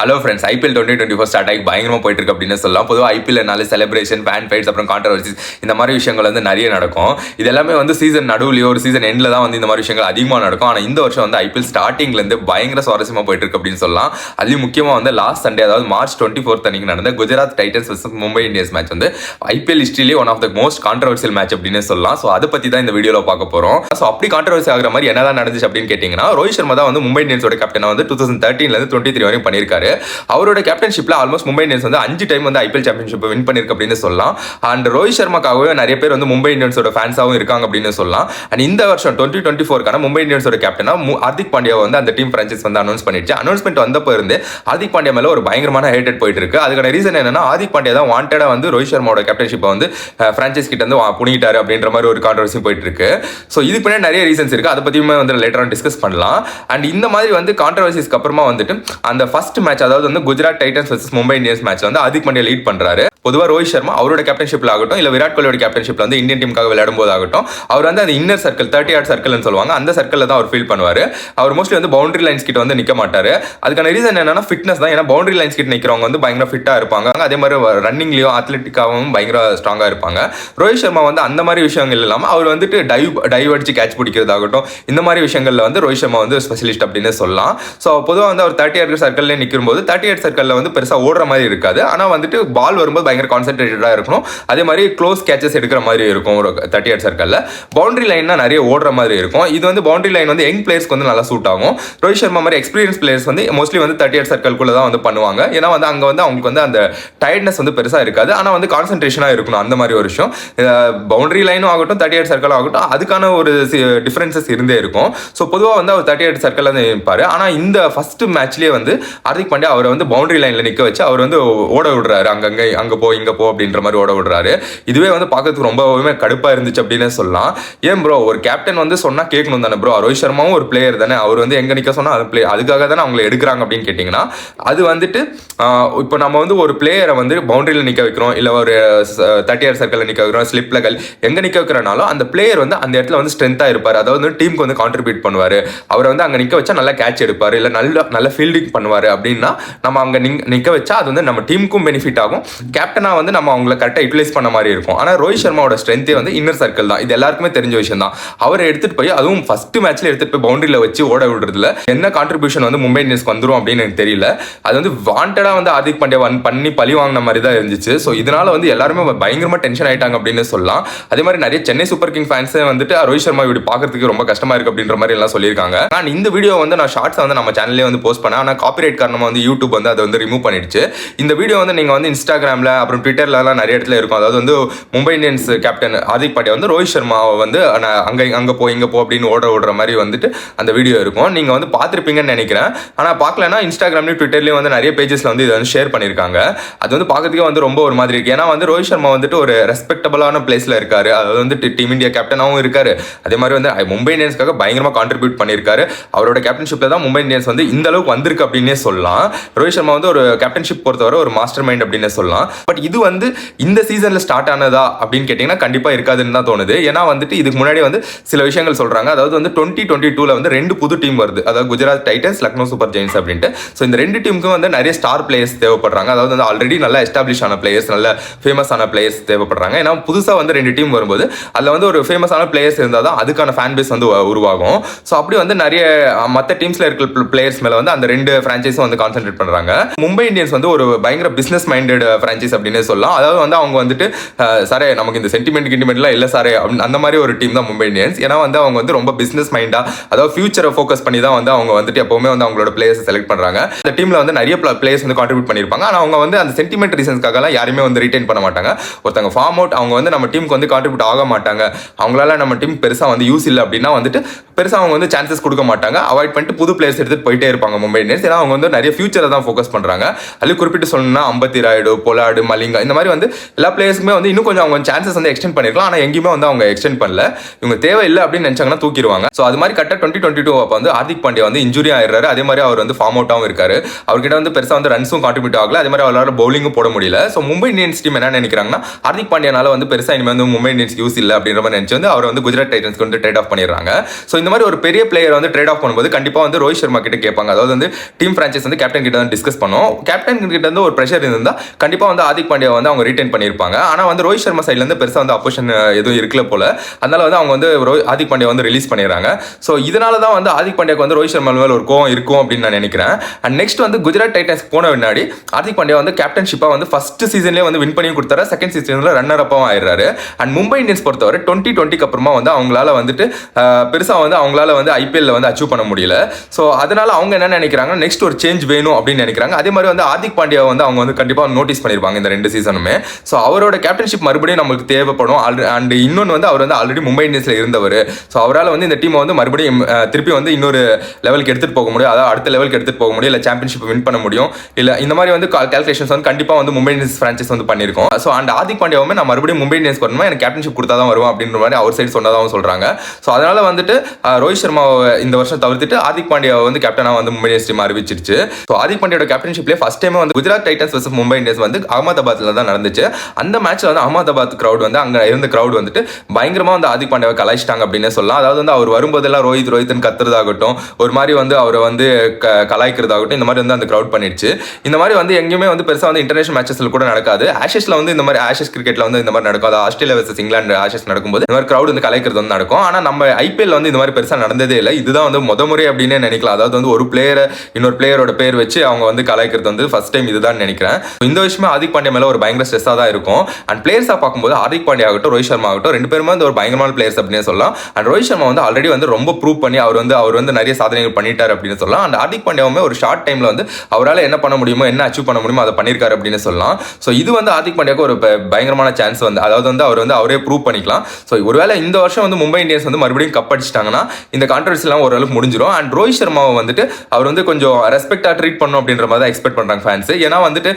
Hello friends IPL twenty twenty four start ஆகி பயங்கரமாக போயிட்டு இருக்கு அப்படின்னு சொல்லலாம். பொதுவாக ஐபிஎல்னால செலிப்ரேஷன் ஃபேன் ஃபைட்ஸ் அப்புறம் கான்ட்ரவர்சிஸ் இந்த மாதிரி விஷயங்கள் வந்து நிறைய நடக்கும். இது எல்லாமே வந்து சீசன் நடுவுலையோ ஒரு சீசன் எண்டில் தான் வந்து இந்த மாதிரி விஷயங்கள் அதிகமாக நடக்கும். ஆனால் இந்த வருஷம் வந்து ஐபிஎல் ஸ்டார்டிங்லேருந்து பயங்கர சுவாரஸ்யமாக போயிட்டு இருக்கு அப்படின்னு சொல்லலாம். அதுலேயும் முக்கியமாக வந்து லாஸ்ட் சண்டே அதாவது மார்ச் டுவெண்ட்டி ஃபோர்த் அன்னைக்கு நடந்த Gujarat Titans Mumbai Indians match வந்து IPL ஹிஸ்ட்ரியிலே one of the most controversial match அப்படின்னு சொல்லலாம். ஸோ அதை பற்றி தான் இந்த வீடியோவில் பார்க்க போகிறோம் ஸோ அப்படி கான்ட்ரவர்சி ஆகிற மாதிரி என்னதான் நடந்துச்சு அப்படின்னு கேட்டிங்கன்னா ரோஹித் சர்மா தான் வந்து மும்பை இந்தியன்ஸோட கேப்டனாக வந்து டூ தௌசண்ட் தேர்ட்டீன்லேருந்து டுவெண்ட்டி த்ரீ வரையும் பண்ணியிருக்காரு. அவரோட கேப்டன்ஷிப்ல ஆல்மோஸ்ட் மும்பை இந்தியன்ஸ் வந்து அஞ்சு டைம் வந்து ஐபிஎல் சாம்பியன்ஷிப் வின் பண்ணிருக்கு அப்படின்னு சொல்லலாம். அண்ட் ரோஹித் சர்மாக்காகவே நிறைய பேர் வந்து மும்பை இந்தியன்ஸோட ஃபேன்ஸாகவும் இருக்காங்க அப்படின்னு சொல்லலாம். அண்ட் இந்த வருஷம் டுவெண்ட்டி டுவெண்ட்டி ஃபோர்க்கான மும்பை இந்தியன்ஸோட கேப்டனா ஹார்திக் பாண்டியா வந்து அந்த டீம் பிரான்ச்சைஸ் வந்து அனௌன்ஸ் பண்ணிடுச்சு. அனௌன்ஸ்மெண்ட் வந்தப்போ இருந்து ஹார்திக் பாண்டியா மேல ஒரு பயங்கரமான ஹேட்டட் போயிட்டு இருக்கு. அதுக்கான ரீசன் என்னன்னா ஹார்திக் பாண்டியா தான் வாண்டடா வந்து ரோஹித் சர்மாவோட கேப்டன்ஷிப்பை வந்து பிரான்ச்சைஸ் கிட்ட வந்து புனிட்டாரு அப்படின்ற மாதிரி ஒரு கான்ட்ரவர்சி போயிட்டு இருக்கு. ஸோ இதுக்கு பின்னாடி நிறைய ரீசன்ஸ் இருக்கு. அதை பத்தியுமே வந்து லேட்டர் ஆன் டிஸ்கஸ் பண்ணலாம். அண்ட் இந்த மாதிரி வந்து கான்ட்ரவர்சிஸ்க்கு அப்புறமா வந்துட்டு அந்த ஃபர்ஸ்ட் மேட்ச் அதாவது வந்து Gujarat Titans versus Mumbai Indians match வந்து அதிக் பாண்டியா லீட் பண்றாரு. பொதுவாக ரோஹித் சர்மா அவரோட கேப்டன்ஷிப்ல ஆகட்டும் இல்ல விராட் கோலியோட கேப்டன்ஷிப்ல வந்து இந்தியன் டீமுக்காக விளையாடும் போது ஆகட்டும் அவர் வந்து அந்த இன்னர் சர்க்கிள் தேர்ட்டி ஆட் சர்க்கிள்னு சொல்லுவாங்க அந்த சர்க்கிள் தான் அவர் ஃபீல் பண்ணுவார். அவர் மோஸ்ட்லி வந்து பவுண்டரி லைன்ஸ் கிட்ட வந்து நிக்க மாட்டாரு. அதுக்கான ரீசன் என்னன்னா ஃபிட்னஸ் தான் ஏன்னா பவுண்டரி லைன்ஸ் கிட்ட நிக்கிறவங்க வந்து பயங்கர ஃபிட்டா இருப்பாங்க. அதே மாதிரி ரன்னிங்லயும் அத்லெட்டிக்காகவும் பயங்கர ஸ்ட்ராங்கா இருப்பாங்க. ரோஹித் சர்மா வந்து அந்த மாதிரி விஷயங்கள் இல்லாம அவர் வந்துட்டு டைவ் டைவ் அடிச்சு கேட்ச் பிடிக்கிறதாகட்டும் இந்த மாதிரி விஷயங்கள்ல வந்து ரோஹித் சர்மா வந்து ஸ்பெஷலிஸ்ட் அப்படின்னு சொல்லலாம். ஸோ பொதுவாக வந்து அவர் தேர்ட்டி எயிட் சர்க்கிள்லேயே நிற்கும் போது தேர்ட்டி எயிட் சர்க்கிளில் வந்து பெருசாக ஓடுற மாதிரி இருக்காது. ஆனால் வந்துட்டு பால் வரும்போது பயங்கர கான்சென்ட்ரேட்டடாக இருக்கணும். அதே மாதிரி க்ளோஸ் கேச்சஸ் எடுக்கிற மாதிரி இருக்கும் ஒரு தேர்ட்டி எயிட் சர்க்கிளில் பவுண்டரி லைன்னா நிறைய ஓடுற மாதிரி இருக்கும். இது வந்து பவுண்டரி லைன் வந்து யங் பிளேயர்ஸ்க்கு வந்து நல்லா சூட் ஆகும். ரோஹித் சர்மா மாதிரி எக்ஸ்பீரியன்ஸ் பிளேயர்ஸ் வந்து மோஸ்ட்லி வந்து தேர்ட்டி எயிட் சர்க்கிள்குள்ளே தான் வந்து பண்ணுவாங்க. ஏன்னா வந்து அங்கே வந்து அவங்களுக்கு வந்து அந்த டயர்ட்னஸ் வந்து பெருசாக இருக்காது. ஆனால் வந்து கான்சென்ட்ரேஷனாக இருக்கணும். அந்த மாதிரி ஒரு விஷயம். பவுண்டரி லைனும் ஆகட்டும் தேர்ட்டி எயிட் சர்க்கிள் ஆகட்டும் அதுக்கான ஒரு டிஃப்ரென்சஸ் இருந்தே இருக்கும். ஸோ பொதுவாக வந்து அவர் தேர்ட்டி எயிட் சர்க்கிளில் தான் இருப்பார். ஆனால் இந்த ஃபஸ்ட்டு மேட்ச்லேயே வந்து ஹார்திக் பாண்டியா அவரை வந்து பவுண்டரி லைனில் நிற்க வச்சு அவர் வந்து ஓட விடுறாரு. அங்கங்கே அங்கே போ இங்கே போ அப்படின்ற மாதிரி ஓட விடுறாரு. இதுவே வந்து பார்க்கறதுக்கு ரொம்பவுமே கடுப்பாக இருந்துச்சு அப்படின்னு சொல்லலாம். ஏன் ப்ரோ ஒரு கேப்டன் வந்து சொன்னால் கேட்கணும் தானே ப்ரோ ரோஹித் சர்மாவும் ஒரு பிளேயர் தானே. அவர் வந்து எங்கே நிற்க சொன்னால் அது பிளே அதுக்காக தானே அவங்களை எடுக்கிறாங்க அப்படின்னு கேட்டிங்கன்னா அது வந்துட்டு இப்போ நம்ம வந்து ஒரு பிளேயரை வந்து பவுண்டரியில் நிற்க வைக்கிறோம். இல்லை ஒரு தேர்ட்டி இயர் சர்க்கிளில் நிற்க வைக்கிறோம். ஸ்லிப்பில் கல் எங்கே நிற்க வைக்கிறனாலும் அந்த பிளேயர் வந்து அந்த இடத்துல வந்து ஸ்ட்ரென்த்தாக இருப்பார். அதாவது வந்து டீமுக்கு வந்து கான்ட்ரிபியூட் பண்ணுவார். அவரை வந்து அங்கே நிற்க வச்சா நல்லா கேட்ச் எடுப்பார். இல்லை நல்ல நல்ல ஃபீல்டிங் பண்ணுவார் அப்படின்னா நம்ம அங்கே நிங் நிற்க வச்சா அது வந்து நம்ம டீமுக்கும் பெனிஃபிட் ஆகும். கேப்டனாக வந்து நம்ம அவங்கள கரெக்டாக யூட்டிலைஸ் பண்ண மாதிரி இருக்கும். ஆனால் ரோஹித் சர்மாவோட ஸ்ட்ரென்த்தே வந்து இன்னர் சர்க்கிள் தான். இது எல்லாருக்குமே தெரிஞ்ச விஷயம் தான். அவரை எடுத்துகிட்டு போய் அதுவும் ஃபர்ஸ்ட் மேட்ச்சில் எடுத்துகிட்டு போய் பவுண்டரியில் வச்சு ஓட விடுறதுல என்ன கான்ட்ரிபியூஷன் வந்து மும்பை இந்தியன்ஸ்க்கு வந்துரும் அப்படின்னு எனக்கு தெரியல. அது வந்து வாண்டடாக வந்து ஹார்திக் பாண்டியா வன் பண்ணி பழி வாங்கின மாதிரி தான் இருந்துச்சு. ஸோ இதனால் வந்து எல்லாருமே பயங்கரமாக டென்ஷன் ஆயிட்டாங்க அப்படின்னு சொல்லலாம். அதே மாதிரி நிறைய சென்னை சூப்பர் கிங் ஃபேன்ஸே வந்துட்டு ரோஹித் சர்மா இப்படி பார்க்கறதுக்கு ரொம்ப கஷ்டமாக இருக்குது அப்படின்ற மாதிரி எல்லாம் சொல்லியிருக்காங்க. நான் இந்த வீடியோ வந்து நான் ஷார்ட்ஸ் வந்து நம்ம சேனல்லே வந்து போஸ்ட் பண்ணேன். ஆனால் காப்பிரைட் காரணமாக வந்து யூடியூப் வந்து அதை வந்து ரிமூவ் பண்ணிடுச்சு. இந்த வீடியோ வந்து நீங்கள் வந்து இன்ஸ்டாகிராமில் அப்புறம் ட்விட்டர்லலாம் நிறைய இடத்துல இருக்கும். அதாவது வந்து மும்பை இந்தியன்ஸ் கேப்டன் ஹார்திக் பாண்டியா வந்து ரோஹித் சர்மாவை வந்து அங்கே அங்கே போய் போ போ அப்படின்னு ஓட ஓடுற மாதிரி வந்துட்டு அந்த வீடியோ இருக்கும். நீங்கள் வந்து பார்த்துருப்பீங்கன்னு நினைக்கிறேன். ஆனால் பார்க்கலனா இன்ஸ்டாகிராம்லேயும் ட்விட்டர்லேயும் வந்து நிறைய பேஜஸில் வந்து இதை வந்து ஷேர் பண்ணியிருக்காங்க. அது வந்து பார்க்கறதுக்கே வந்து ரொம்ப ஒரு மாதிரி இருக்குது ஏன்னா வந்து ரோஹித் சர்மா வந்துட்டு ஒரு ரெஸ்பெக்டபுளான பிளேஸில் இருக்கார். அதாவது வந்து டீம் இந்தியா கேப்டனாகவும் இருக்கார். அதே மாதிரி வந்து மும்பை இந்தியன்ஸ்க்காக பயங்கரமாக கான்ட்ரிபியூட் பண்ணியிருக்காரு. அவரோட கேப்டன்ஷிப்பில் தான் மும்பை இந்தியன்ஸ் வந்து இந்த அளவுக்கு வந்திருக்கு அப்படின்னே சொல்லலாம். ரோஹித் சர்மா வந்து ஒரு கேப்டன்ஷிப் பொறுத்தவரை ஒரு மாஸ்டர் மைண்ட் அப்படின்னு சொல்லலாம். பட் இது வந்து இந்த சீசன்ல ஸ்டார்ட் ஆனதா அப்படின்னு கேட்டிங்கன்னா கண்டிப்பா இருக்காதுன்னு தான் தோணுது. ஏன்னா வந்துட்டு இதுக்கு முன்னாடி வந்து சில விஷயங்கள் சொல்றாங்க. அதாவது வந்து டுவெண்ட்டி டுவெண்ட்டி டூல வந்து ரெண்டு புது டீம் வருது. அதாவது Gujarat Titans Lucknow super giants அப்படின்ட்டு. ஸோ இந்த ரெண்டு டீமுக்கும் வந்து நிறைய ஸ்டார் பிளேயர்ஸ் தேவைப்படுறாங்க. அதாவது வந்து ஆல்ரெடி நல்லா எஸ்டாப்ளிஷ் ஆன பிளேயர்ஸ் நல்ல ஃபேமஸ் ஆன பிளேயர்ஸ் தேவைப்படுறாங்க. ஏன்னா புதுசாக வந்து ரெண்டு டீம் வரும்போது அதில் வந்து ஒரு ஃபேமஸான பிளேயர்ஸ் இருந்தால் தான் அதுக்கான ஃபேன் பேஸ் வந்து உருவாகும். ஸோ அப்படி வந்து நிறைய மற்ற டீம்ஸில் இருக்கிற பிளேயர்ஸ் மேலே வந்து அந்த ரெண்டு ஃப்ரான்ச்சைஸும் வந்து கான்சென்ட்ரேட் பண்ணுறாங்க மும்பை இந்தியன்ஸ் வந்து ஒரு பயங்கர பிஸ்னஸ் மைண்டட் ஃப்ரான்ச்சைஸ் அப்படின்னு சொல்லலாம். அதாவது வந்து அவங்க வந்துட்டு uh, சாரே நமக்கு இந்த சென்டிமெண்ட் கிண்டிமெண்ட்லாம் இல்லை சாரே அந்த மாதிரி ஒரு டீம் தான் மும்பை இந்தியன்ஸ். ஏன்னா வந்து அவங்க வந்து ரொம்ப பிஸ்னஸ் மைண்டாக அதாவது ஃபியூச்சரை ஃபோக்கஸ் பண்ணி தான் வந்து அவங்க வந்துட்டு எப்போவுமே வந்து அவங்களோட பிளேயர்ஸ் செலக்ட் பண்ணுறாங்க அந்த டீமில் வந்து நிறைய பிளேயர்ஸ் வந்து கான்ட்ரிபியூட் பண்ணியிருப்பாங்க. ஆனால் அவங்க வந்து அந்த சென்டிமெண்ட் ரீசன்ஸ்க்காகலாம் யாருமே வந்து ரிட்டைன் பண்ண மாட்டாங்க. ஒருத்தங்க ஃபார்ம் அவுட் அவங்க வந்து நம்ம டீமுக்கு வந்து கான்ட்ரிபியூட் ஆக மாட்டாங்க. அவங்களால நம்ம டீம் பெருசாக வந்து யூஸ் இல்லை அப்படின்னா வந்துட்டு பெருசாக அவங்க வந்து சான்சஸ் கொடுக்க மாட்டாங்க. அவாய்ட் பண்ணிட்டு புது பிளேயர்ஸ் எடுத்துகிட்டு போயிட்டே இருப்பாங்க மும்பை இந்தியன்ஸ். ஏன்னா அவங்க வந்து நிறைய ஃபியூச்சரை தான் ஃபோக்கஸ் பண்ணுறாங்க அதுல குறிப்பிட்டு சொல்லணும்னா அம்பத்தி ராய்டு பொலாடு மலிங்கா இந்த மாதிரி வந்து எல்லா பிளேயர்ஸுமே வந்து இன்னும் கொஞ்சம் அவங்க சான்சஸ் வந்து எக்ஸ்டெண்ட் பண்ணிருக்கலாம். ஆனால் எங்கேயுமே வந்து அவங்க எக்ஸ்டெண்ட் பண்ணல. இவங்க தேவையில்லை அப்படின்னு நினைச்சாங்கன்னா தூக்கிடுவாங்க. ஸோ அது மாதிரி கரெக்டாக டுவெண்ட்டி டுவெண்ட்டி டூ அப்போ வந்து ஹார்திக் பாண்டியா வந்து இன்ஜுரி ஆயிடுறாரு. அதே மாதிரி அவர் வந்து ஃபார்ம் அவுட்டாகவும் இருக்காரு. அவர்கிட்ட வந்து பெருசாக வந்து ரன்ஸும் கான்ட்ரிபியூட் ஆகல. அதே மாதிரி அவரால் பவுலிங்கும் போட முடியல. ஸோ மும்பை இந்தியன்ஸ் டீம் என்ன நினைக்கிறாங்கன்னா ஹார்திக் பாண்டியனால வந்து பெருசாக இனிமேல் வந்து மும்பை இந்தியன்ஸ் யூஸ் இல்லை அப்படின்ற மாதிரி நினச்சி வந்து அவர் வந்து குஜராத் டைட்டன்ஸ்க்கு வந்து ட்ரேட் ஆஃப் பண்ணிடுறாங்க. ஸோ இந்த மாதிரி ஒரு பெரிய பிளேயர் வந்து ட்ரேட் ஆஃப் பண்ணும்போது கண்டிப்பாக வந்து ரோஹித் சர்மா கிட்ட கேட்பாங்க. அதாவது வந்து டீம் ஃப்ரான்ச்சைஸ் வந்து கேப்டன் கிட்ட வந்து டிஸ்கஸ் பண்ணோம். கேப்டன் கிட்ட இருந்து ஒரு ப்ரெஷர் இருந்தால் கண்டிப்பாக வந்து ஆதிக் பாண்டியா வந்து அவங்க ரிட்டைன் பண்ணியிருப்பாங்க. ஆனால் வந்து ரோஹித் சர்மா சைட்ல இருந்து பெருசாக வந்து அப்போஷன் எதுவும் இருக்கல போல. அதனால வந்து அவங்க வந்து ரோ ஆதிக் பாண்டியா வந்து ரிலீஸ் பண்ணிடுறாங்க. ஸோ இதனால தான் வந்து ஆதிக் பாண்டியாக்கு வந்து ரோஹித் சர்மா மேலே ஒரு கோவம் இருக்கும் அப்படின்னு நான் நினைக்கிறேன். அண்ட் நெக்ஸ்ட் வந்து குஜராத் டைட்டன்ஸ் போன முன்னாடி ஆதிக் பாண்டியா வந்து கேப்டன்ஷிப்பாக வந்து ஃபர்ஸ்ட் சீசன்லேயே வந்து வின் பண்ணி கொடுத்தாரு. செகண்ட் சீசனில் ரன்னர் அப்பாவும் ஆயிடுறாரு. அண்ட் மும்பை இந்தியன்ஸ் பொறுத்தவரை டுவெண்ட்டி டுவெண்ட்டிக்கு அப்புறமா வந்து அவங்களால வந்துட்டு பெருசாக வந்து அவங்களால வந்து ஐபிஎல்ல வந்து அச்சீவ் பண்ண முடியல. ஸோ அதனால அவங்க என்ன நினைக்கிறாங்க நெக்ஸ்ட் ஒரு சேஞ்ச் வே வேணும் அப்படின்னு நினைக்கிறாங்க. அதே மாதிரி வந்து ஹார்திக் பாண்டியா வந்து அவங்க வந்து கண்டிப்பாக நோட்டீஸ் பண்ணியிருப்பாங்க இந்த ரெண்டு சீசனுமே ஸோ அவரோட கேப்டன்ஷிப் மறுபடியும் நம்மளுக்கு தேவைப்படும். அண்ட் இன்னொன்று வந்து அவர் வந்து ஆல்ரெடி மும்பை இந்தியன்ஸில் இருந்தவர். ஸோ அவரால் வந்து இந்த டீமை வந்து மறுபடியும் திருப்பி வந்து இன்னொரு லெவலுக்கு எடுத்துகிட்டு போக முடியும். அதாவது அடுத்த லெவலுக்கு எடுத்துகிட்டு போக முடியும். இல்லை சாம்பியன்ஷிப் வின் பண்ண முடியும். இல்லை இந்த மாதிரி வந்து கால்குலேஷன்ஸ் வந்து கண்டிப்பாக வந்து மும்பை இந்தியன்ஸ் ஃப்ரான்ச்சைஸ் வந்து பண்ணியிருக்கோம். ஸோ அண்ட் ஆதிக் பாண்டியாவுமே நான் மறுபடியும் மும்பை இந்தியன்ஸ் வரணுமா எனக்கு கேப்டன்ஷிப் கொடுத்தா தான் வருவோம் அப்படின்ற மாதிரி அவர் சைடு சொன்னதாகவும் சொல்கிறாங்க ஸோ அதனால் வந்துட்டு ரோஹித் சர்மாவை இந்த வருஷம் தவிர்த்துட்டு ஆதிக் பாண்டியாவை வந்து கேப்டனாக வந்து மும்பை இந்தியன்ஸ் டீம் அறிவிச்சிருச்சு. ஸோ ஆதிக் பாண்டியோட கேப்டன்ஷிப்லேயே ஃபஸ்ட் டைம் வந்து Gujarat Titans versus Mumbai Indians வந்து அகமதாபாத்தில் தான் நடந்துச்சு. அந்த மேட்ச்சில் வந்து அகமதாபாத் க்ரௌட் வந்து அங்கே இருந்த க்ரௌட் வந்துட்டு பயங்கரமாக வந்து ஆதிக் பாண்டியாவை கலாய்ச்சிட்டாங்க அப்படின்னு சொல்லலாம். அதாவது வந்து அவர் வரும்போதெல்லாம் ரோஹித் ரோஹித்னு கத்துறதாகட்டும் ஒரு மாதிரி வந்து அவரை வந்து க கலாய்க்கிறதாகட்டும் இந்த மாதிரி வந்து அந்த க்ரௌட் பண்ணிடுச்சு. இந்த மாதிரி வந்து எங்கேயுமே வந்து பெருசாக வந்து இன்டர்நேஷனல் மேட்சஸில் கூட நடக்காது. ஆஷஸில் வந்து இந்த மாதிரி ஆஷஸ் கிரிக்கெட்டில் வந்து இந்த மாதிரி நடக்கும். அதாவது ஆஸ்திரேலியா வர்சஸ் இங்கிலாந்து ஆஷஸ் நடக்கும்போது இந்த மாதிரி க்ரௌட் வந்து கலைக்கிறது வந்து நடக்கும். ஆனால் நம்ம ஐபிஎல் வந்து இந்த மாதிரி பெருசாக நடந்ததே இல்லை. இதுதான் வந்து முத முறை அப்படின்னே நினைக்கலாம். அதாவது வந்து ஒரு பிளேயரை இன்னொரு பிளேயரோட பேர் வச்சு அவங்க வந்து கலாய்க்கிறது வந்து ஃபர்ஸ்ட் டைம் இதுதான் நினைக்கிறேன். இந்த விஷயமே ஹார்திக் பாண்டியா மேல ஒரு பயங்கர ஸ்ட்ரெஸ்ஸாக தான் இருக்கும். அண்ட் பிளேயர்ஸாக பார்க்கும்போது ஹார்திக் பாண்டியா ஆகட்டும் ரோஹித் சர்மா ஆகட்டும் ரெண்டு பேருமே வந்து ஒரு பயங்கரமான பிளேயர்ஸ் அப்படின்னு சொல்லலாம். அண்ட் ரோஹித் சர்மா வந்து ஆல்ரெடி வந்து ரொம்ப ப்ரூவ் பண்ணி அவர் வந்து அவர் வந்து நிறைய சாதனைகள் பண்ணிட்டார் அப்படின்னு சொல்லலாம். அண்ட் ஹார்திக் பாண்டியாவுமே ஒரு ஷார்ட் டைம்ல வந்து அவரால் என்ன பண்ண முடியுமோ என்ன அச்சீவ் பண்ண முடியுமோ அதை பண்ணியிருக்காரு அப்படின்னு சொல்லலாம். ஸோ இது வந்து ஹார்திக் பாண்டியாவுக்கு ஒரு பயங்கரமான சான்ஸ் வந்து. அதாவது வந்து அவர் வந்து அவரே ப்ரூவ் பண்ணிக்கலாம். ஸோ ஒருவேளை இந்த வருஷம் வந்து மும்பை இந்தியன்ஸ் வந்து மறுபடியும் கப் அடிச்சிட்டாங்கன்னா இந்த கான்ட்ரவர்சிலாம் ஓரளவுக்கு முடிஞ்சிடும் அண்ட் ரோஹித் சர்மாவை வந்துட்டு அவர் வந்து கொஞ்சம் ரெஸ்பெக்டாக ட்ரீட் பண்ணும் அப்படின்ற மாதிரி தான் எக்ஸ்பெக்ட் பண்ணுறாங்க ஃபேன்ஸ் ஏன்னா வந்துட்டு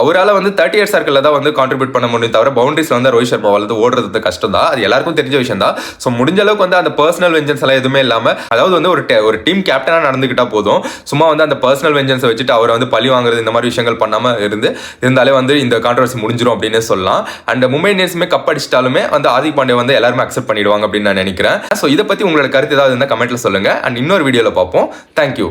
அவரால் வந்து தேர்ட்டி இயர் சர்க்கிளில் தான் வந்து கான்ட்ரிபியூட் பண்ண முடியும் தவிர பவுண்டரிஸ் வந்து ரோஹித் சர்மா வந்து ஓடுறது கஷ்டம் தான். அது எல்லாருக்கும் தெரிஞ்ச விஷயம் தான். ஸோ முடிஞ்ச அளவுக்கு வந்து அந்த பர்சனல் வெஞ்சன்ஸ் எல்லாம் எதுவுமே இல்லாமல் அதாவது வந்து ஒரு ஒரு டீம் கேப்டனாக நடந்துக்கிட்டா போதும். சும்மா வந்து அந்த பர்சனல் வெஞ்சன்ஸை வச்சுட்டு அவரை வந்து பழி வாங்குறது இந்த மாதிரி விஷயங்கள் பண்ணாமல் இருந்து இருந்தாலே வந்து இந்த கான்ட்ரவர்சி முடிஞ்சிடும் அப்படின்னு சொல்லலாம். அண்ட் மும்பை இந்தியன்ஸுமே கப் அடிச்சிட்டாலுமே வந்து ஆதிக் பாண்டே வந்து எல்லாருமே அக்செப்ட் பண்ணிடுவாங்க அப்படின்னு நான் நினைக்கிறேன். ஸோ இதை பற்றி உங்களோட கருத்து ஏதாவது இருந்தால் கமெண்ட்டில் சொல்லுங்கள் அண்ட் இன்னொரு வீடியோவில் பார்ப்போம். தேங்க்யூ